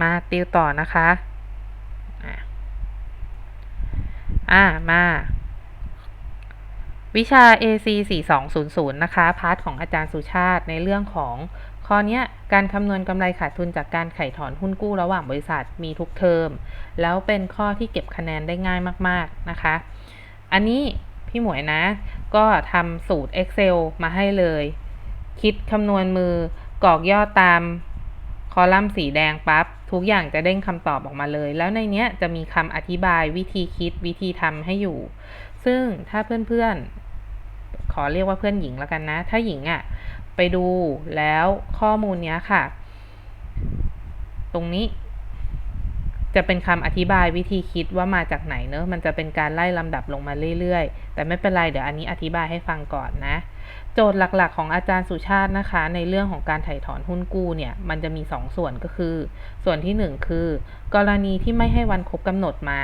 มาติวต่อนะคะอ่ามา วิชา AC 4200 นะคะ พาร์ทของอาจารย์สุชาติในเรื่องของข้อนี้การคำนวณกำไรขาดทุนจากการไขถอนหุ้นกู้ระหว่างบริษัทมีทุกเทอม แล้วเป็นข้อที่เก็บคะแนนได้ง่ายมาก ๆ นะคะ อันนี้พี่หมวยนะ ก็ทำสูตร Excel มาให้เลย คิดคำนวณมือกรอกยอดตามคอลัมน์สีแดงปั๊บ ทุกอย่างจะเด้งคำตอบออกมาเลย แล้วในเนี้ยจะมีคำอธิบายวิธีคิดวิธีทำให้อยู่ ซึ่งถ้าเพื่อนๆ ขอเรียกว่าเพื่อนหญิงแล้วกันนะ ถ้าหญิงอะ่ะ ไปดูแล้วข้อมูลเนี้ยค่ะ ตรงนี้ จะเป็นคำอธิบายวิธีคิดว่ามาจากไหนเนอะมันจะเป็นการไล่ลำดับลงมาเรื่อยๆ แต่ไม่เป็นไรเดี๋ยวอันนี้อธิบายให้ฟังก่อนนะ โจทย์หลักๆ ของอาจารย์สุชาตินะคะ ในเรื่องของการถ่ายถอนหุ้นกู้เนี่ยมันจะมี 2ส่วนก็คือ ส่วนที่ 1 คือ กรณีที่ไม่ให้วันครบกำหนดมา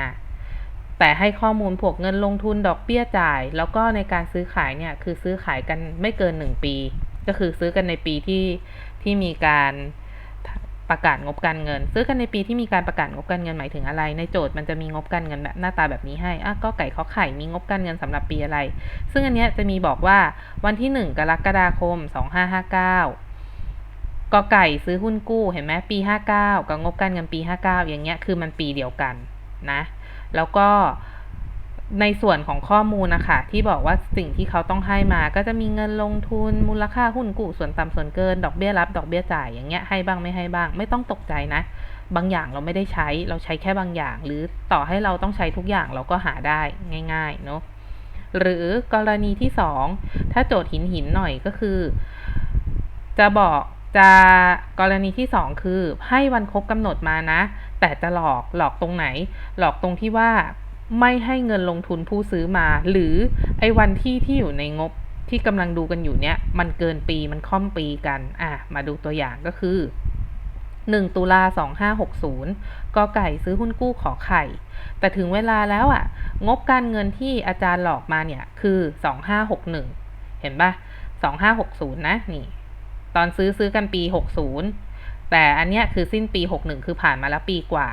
แต่ให้ข้อมูลพวกเงินลงทุนดอกเบี้ยจ่าย แล้วก็ในการซื้อขายเนี่ยคือซื้อขายกันไม่เกิน 1 ปี ก็คือซื้อกันในปีที่ที่มีการ ประกาศงบการเงิน ซื้อกันในปีที่มีการประกาศงบการเงินหมายถึงอะไร ในโจทย์มันจะมีงบการเงินแบบหน้าตาแบบนี้ให้อะก็ไก่ข้อไข่มีงบการเงินสำหรับปีอะไร ซึ่งอันเนี้ยจะมีบอกว่าวันที่ 1 กรกฎาคม 2559กอไก่ซื้อหุ้นกู้เห็นไหมปี 59 กับงบการเงินปี 59 อย่างเงี้ยคือมันปีเดียวกันนะ แล้วก็ ในส่วนของข้อมูลนะคะที่บอกว่าสิ่งที่เขาต้องให้มา ก็จะมีเงินลงทุนมูลค่าหุ้นกู้ส่วนต่ำส่วนเกิน ดอกเบี้ยรับดอกเบี้ยจ่ายอย่างเงี้ยให้บ้างไม่ให้บ้าง ไม่ต้องตกใจนะ บางอย่างเราไม่ได้ใช้เราใช้แค่บางอย่าง หรือต่อให้เราต้องใช้ทุกอย่างเราก็หาได้ง่าย ๆ เนาะหรือกรณีที่สองถ้าโจทย์หินหินหน่อยก็คือ จะบอกจะกรณีที่สองคือให้วันครบกำหนดมานะ แต่จะหลอกหลอกตรงไหน หลอกตรงที่ว่า ไม่ให้เงินลงทุนผู้ซื้อมา หรือไอ้วันที่ที่อยู่ในงบที่กำลังดูกันอยู่เนี้ยมันเกินปีมันค่อมปีกันอะมาดูตัวอย่างก็คือ 1 ตุลา2560กอไก่ซื้อหุ้นกู้ขอไข่ แต่ถึงเวลาแล้วอะ่ะ งบการเงินที่อาจารย์หลอกมาเนี่ยคือ 2561 เห็นปะ2560 นะนี่ ตอนซื้อซื้อกันปี 60 แต่อันเนี้ยคือสิ้นปี 61 คือผ่านมาแล้วปีกว่า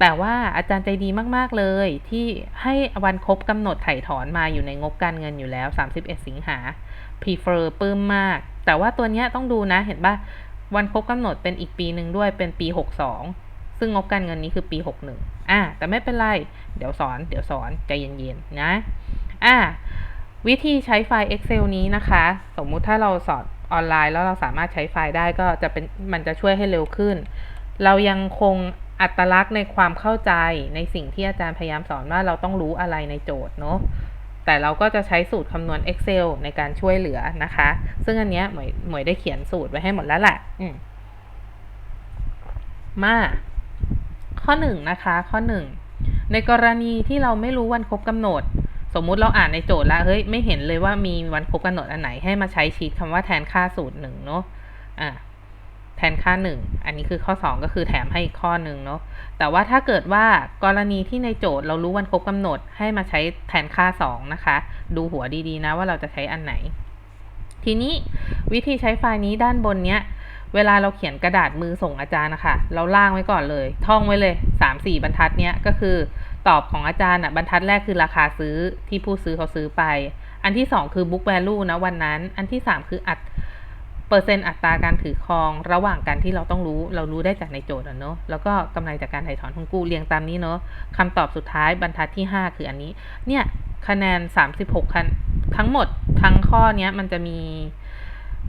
แต่ว่าอาจารย์ใจดีมากๆเลย ที่ให้วันครบกำหนดไถ่ถอนมาอยู่ในงบการเงินอยู่แล้ว 31 สิงหา prefer ปื้มมาก แต่ว่าตัวนี้ต้องดูนะเห็นปะวันครบกำหนดเป็นอีกปีหนึ่งด้วยเป็นปี 62 ซึ่งงบการเงินนี้คือปี 61อะแต่ไม่เป็นไร เดี๋ยวสอน เดี๋ยวสอนใจเย็นๆนะอะวิธีใช้ไฟล์ Excel นี้นะคะ สมมุติถ้าเราสอนออนไลน์แล้วเราสามารถใช้ไฟล์ได้ก็จะเป็นมันจะช่วยให้เร็วขึ้น เรายังคง อัตลักษณ์ในความเข้าใจในสิ่งที่อาจารย์พยายามสอนว่าเราต้องรู้อะไรในโจทย์เนาะแต่เราก็จะใช้สูตรคำนวณ Excel ในการช่วยเหลือนะคะ ซึ่งอันเนี้ยหมวยหมวยได้เขียนสูตรไว้ให้หมดแล้วแหละมาข้อหนึ่งนะคะ ข้อหนึ่งในกรณีที่เราไม่รู้วันครบกำหนด สมมุติเราอ่านในโจทย์แล้วเฮ้ยไม่เห็นเลยว่ามีวันครบกำหนดอันไหนให้มาใช้ชีตคำว่าแทนค่าสูตรหนึ่งเนาะอะ แทนค่า 1 อันนี้คือข้อ 2 ก็คือแถมให้อีกข้อหนึ่งเนาะ แต่ว่าถ้าเกิดว่ากรณีที่ในโจทย์เรารู้วันครบกำหนดให้มาใช้แทนค่า 2 นะคะ ดูหัวดีๆนะว่าเราจะใช้อันไหน ทีนี้วิธีใช้ไฟล์นี้ด้านบนเนี้ย เวลาเราเขียนกระดาษมือส่งอาจารย์นะคะเราล่างไว้ก่อนเลย ท่องไว้เลย 3-4 บรรทัดเนี้ยก็คือตอบของอาจารย์อะบรรทัดแรกคือราคาซื้อที่ผู้ซื้อเขาซื้อไป อันที่ 2 คือ book value นะวันนั้น อันที่ 3 คืออัด เปอร์เซ็นต์อัตราการถือครองระหว่างกันที่เราต้องรู้ เรารู้ได้จากในโจทย์เนาะแล้วก็กำไรจากการถ่ายถอนหุ้นกู้เรียงตามนี้เนาะคำตอบสุดท้ายบรรทัดที่ 5 คืออันนี้ เนี่ยคะแนน 36คะทั้งหมดทั้งข้อเนี้ยมันจะมี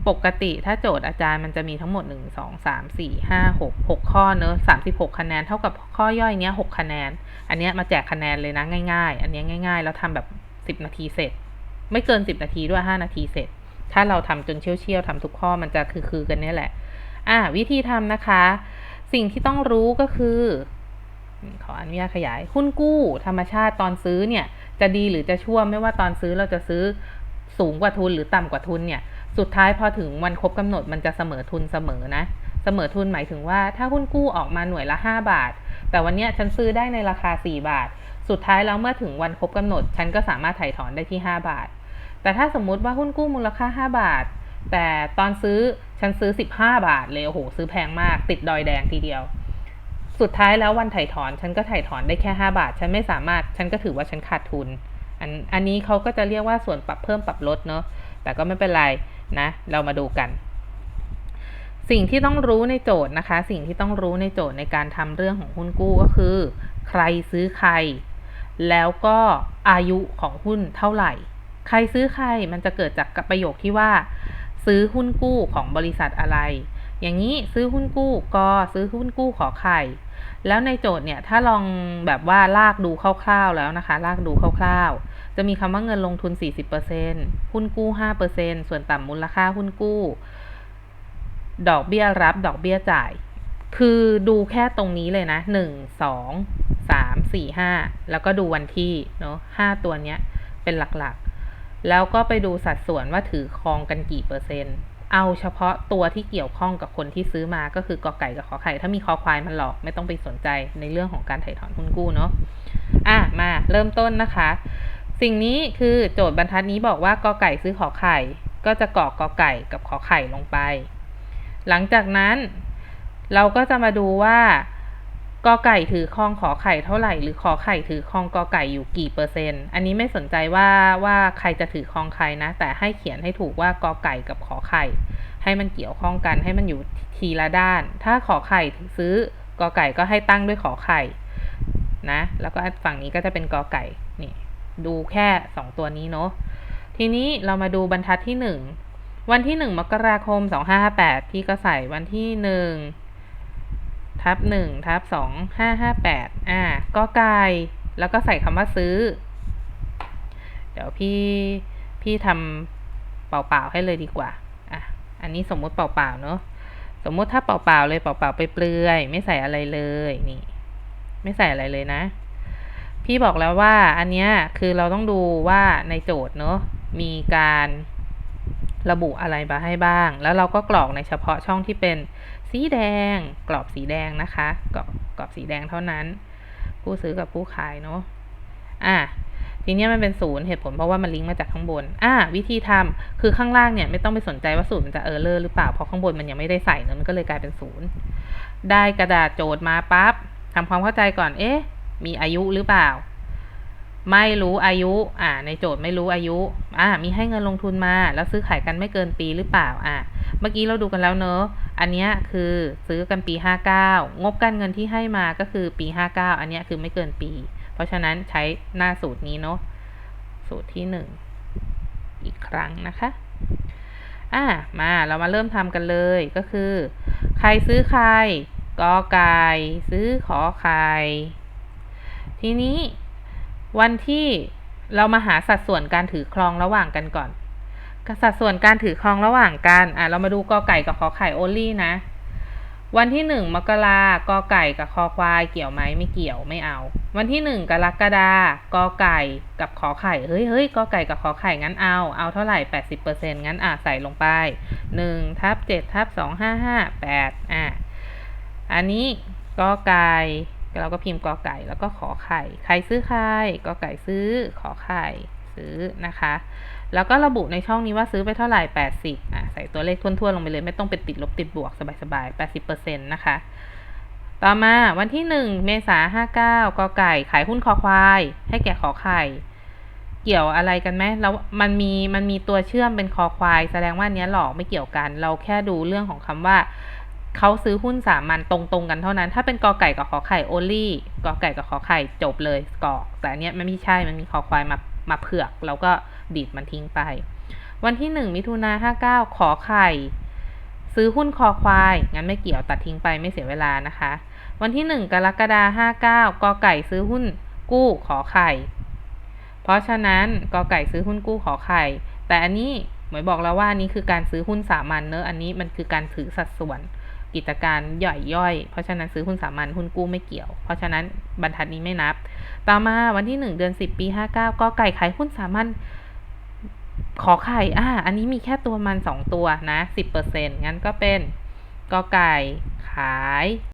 ปกติถ้าโจทย์อาจารย์มันจะมีทั้งหมด 1 2 3 4 5 6 6 ข้อเนอะ36 คะแนนเท่ากับข้อย่อยเนี้ย6คะแนน อันเนี้ยมาแจกคะแนนเลยนะง่าย ๆ อันเนี้ยง่าย ๆ แล้วทำแบบ 10 นาทีเสร็จ ไม่เกิน 10 นาทีด้วย 5 นาทีเสร็จ ถ้าเราทำจนเชี่ยวเชี่ยวทำทุกข้อมันจะคือคือกันนี่แหละ อ่า วิธีทำนะคะ สิ่งที่ต้องรู้ก็คือ ขออนุญาตขยาย หุ้นกู้ ธรรมชาติตอนซื้อเนี่ย จะดีหรือจะชั่วไม่ว่าตอนซื้อเราจะซื้อสูงกว่าทุนหรือต่ำกว่าทุนเนี่ย สุดท้ายพอถึงวันครบกำหนดมันจะเสมอทุนเสมอนะ เสมอทุนหมายถึงว่าถ้าหุ้นกู้ออกมาหน่วยละ 5 บาท แต่วันนี้ฉันซื้อได้ในราคา 4 บาท สุดท้ายแล้วเมื่อถึงวันครบกำหนด ฉันก็สามารถถ่ายถอนได้ที่ 5 บาท แต่ถ้าสมมุติว่าหุ้นกู้มูลค่า 5 บาท แต่ตอนซื้อฉันซื้อ 15 บาทเลยโอ้โหซื้อแพงมาก ติดดอยแดงทีเดียว สุดท้ายแล้ววันถ่ายถอนฉันก็ถ่ายถอนได้แค่ห้าบาท ฉันไม่สามารถฉันก็ถือว่าฉันขาดทุน อันอันนี้เขาก็จะเรียกว่าส่วนปรับเพิ่มปรับลดเนาะแต่ก็ไม่เป็นไรนะ เรามาดูกัน สิ่งที่ต้องรู้ในโจทย์นะคะ สิ่งที่ต้องรู้ในโจทย์ในการทำเรื่องของหุ้นกู้ก็คือ ใครซื้อใคร แล้วก็อายุของหุ้นเท่าไหร่ ใครซื้อใครมันจะเกิดจากประโยคที่ว่า ซื้อหุ้นกู้ของบริษัทอะไร อย่างนี้ซื้อหุ้นกู้กอซื้อหุ้นกู้ขอไข่แล้วในโจทย์เนี่ยถ้าลองแบบว่าลากดูคร่าวๆแล้วนะคะ ลากดูคร่าวๆ จะมีคำว่าเงินลงทุน 40%หุ้นกู้ 5%ส่วนต่ำมูลค่าหุ้นกู้ ดอกเบี้ยรับ ดอกเบี้ยจ่าย คือดูแค่ตรงนี้เลยนะหนึ่งสองสามสี่ห้าแล้วก็ดูวันที่เนาะห้าตัวเนี้ยเป็นหลักๆ แล้วก็ไปดูสัดส่วนว่าถือครองกันกี่เปอร์เซ็นต์ เอาเฉพาะตัวที่เกี่ยวข้องกับคนที่ซื้อมาก็คือกอไก่กับขอไข่ ถ้ามีคอควายมันหลอกไม่ต้องไปสนใจในเรื่องของการถ่ายถอนหุ้นกู้เนาะ อะมาเริ่มต้นนะคะ สิ่งนี้คือโจทย์บรรทัดนี้บอกว่ากอไก่ซื้อขอไข่ ก็จะกรอกกอไก่กับขอไข่ลงไป หลังจากนั้น เราก็จะมาดูว่า กอไก่ถือครองขอไข่เท่าไหร่หรือขอไข่ถือครองกอไก่อยู่กี่เปอร์เซ็นต์อันนี้ไม่สนใจว่าว่าใครจะถือครองใครนะ แต่ให้เขียนให้ถูกว่ากอไก่กับขอไข่ ให้มันเกี่ยวข้องกันให้มันอยู่ทีละด้าน ถ้าขอไข่ซื้อกอไก่ก็ให้ตั้งด้วยขอไข่นะ แล้วก็ฝั่งนี้ก็จะเป็นกอไก่นี่ดูแค่สองตัวนี้เนาะทีนี้เรามาดูบรรทัดที่หนึ่งวันที่หนึ่งมกราคมสองห้าห้าแปดพี่ก็ใส่วันที่หนึ่ง ทับหนึ่งทับสองห้าห้าแปดอ่าก็ไก่แล้วก็ใส่คำว่าซื้อ เดี๋ยวพี่พี่ทำเปล่าๆให้เลยดีกว่าอะอันนี้สมมุติเปล่าๆเนาะสมมุติถ้าเปล่าๆเลยเปล่าๆไปเปลือย ไม่ใส่อะไรเลยนี่ ไม่ใส่อะไรเลยนะ พี่บอกแล้วว่าอันเนี้ยคือเราต้องดูว่าในโจทย์เนาะมีการ ระบุอะไรมาให้บ้าง แล้วเราก็กรอกในเฉพาะช่องที่เป็นสีแดง กรอบสีแดงนะคะกรอบกรอบสีแดงเท่านั้น ผู้ซื้อกับผู้ขายเนาะอะทีนี้มันเป็นศูนย์เหตุผลเพราะว่ามันลิงก์มาจากข้างบน อะวิธีทำคือข้างล่างเนี่ยไม่ต้องไปสนใจว่าศูนย์มันจะเออร์เลอร์หรือเปล่า เพราะข้างบนมันยังไม่ได้ใส่เนอะมันก็เลยกลายเป็นศูนย์ได้กระดาษโจทย์มาปั๊บทำความเข้าใจก่อน เอ๊ะ มีอายุหรือเปล่า ไม่รู้อายุ อ่า ในโจทย์ไม่รู้อายุ อ่ามีให้เงินลงทุนมา แล้วซื้อขายกันไม่เกินปีหรือเปล่าอ่าเมื่อกี้เราดูกันแล้วเนอะอันนี้คือซื้อกันปี 59 งบการเงินที่ให้มาก็คือปี 59 อันนี้คือไม่เกินปี เพราะฉะนั้นใช้หน้าสูตรนี้เนาะสูตรที่ 1 อีกครั้งนะคะอ่ามาเรามาเริ่มทำกันเลยก็คือ ใครซื้อใครกอไก่ซื้อขอไข่ทีนี้วันที่ เรามาหาสัดส่วนการถือครองระหว่างกันก่อนสัดส่วนการถือครองระหว่างกัน อะ เรามาดูกอไก่กับขอไข่โอลี่นะ วันที่หนึ่งมกรากอไก่กับคอควายเกี่ยวไหมไม่เกี่ยวไม่เอา วันที่หนึ่งกรกฎากอไก่กับขอไข่ เฮ้ยเฮ้ยกอไก่กับขอไข่งั้นเอา เอาเท่าไหร่แปดสิบเปอร์เซ็นต์งั้นอะใส่ลงไปหนึ่งทับเจ็ดทับสองห้าห้าแปดอะ อันนี้กอไก่ เราก็พิมพ์กอไก่แล้วก็ขอไข่ ใครซื้อใครกอไก่ซื้อ ขอไข่ซื้อนะคะ แล้วก็ระบุในช่องนี้ว่าซื้อไปเท่าไหร่ 80อะใส่ตัวเลขท่วนๆลงไปเลย ไม่ต้องเป็นติดลบติดบวกสบายๆ 80%นะคะ ต่อมาวันที่ 1 เมษา59กอไก่ ขายหุ้นคอควาย ให้แก่ขอไข่ เกี่ยวอะไรกันไหมแล้วมันมีมันมีตัวเชื่อมเป็นคอควาย แสดงว่าเนี้ยหลอกไม่เกี่ยวกัน เราแค่ดูเรื่องของคำว่า เขาซื้อหุ้นสามัญตรงๆกันเท่านั้น ถ้าเป็นกอไก่กับขอไข่โอลี่กอไก่กับขอไข่จบเลยกอกแต่อันเนี้ยมันไม่ใช่มันมีคอควายมามาเผือกเราก็ดีดมันทิ้งไป วันที่หนึ่งมิถุนาห้าเก้าขอไข่ ซื้อหุ้นคอควายงั้นไม่เกี่ยวตัดทิ้งไปไม่เสียเวลานะคะ วันที่หนึ่งกรกฎาห้าเก้ากอไก่ซื้อหุ้นกู้ขอไข่ เพราะฉะนั้นกอไก่ซื้อหุ้นกู้ขอไข่ แต่อันนี้หมายบอกแล้วว่านี้คือการซื้อหุ้นสามัญเนอะอันนี้มันคือการถือสัดส่วน กิจการย่อยย่อย เพราะฉะนั้นซื้อหุ้นสามัญหุ้นกู้ไม่เกี่ยว เพราะฉะนั้นบรรทัดนี้ไม่นับ ต่อมาวันที่หนึ่งเดือนสิบปีห้าเก้าก็ไก่ขายหุ้นสามัญขอไข่อ่าอันนี้มีแค่ตัวมันสองตัวนะสิบเปอร์เซ็นงั้นก็เป็นก็ไก่ขาย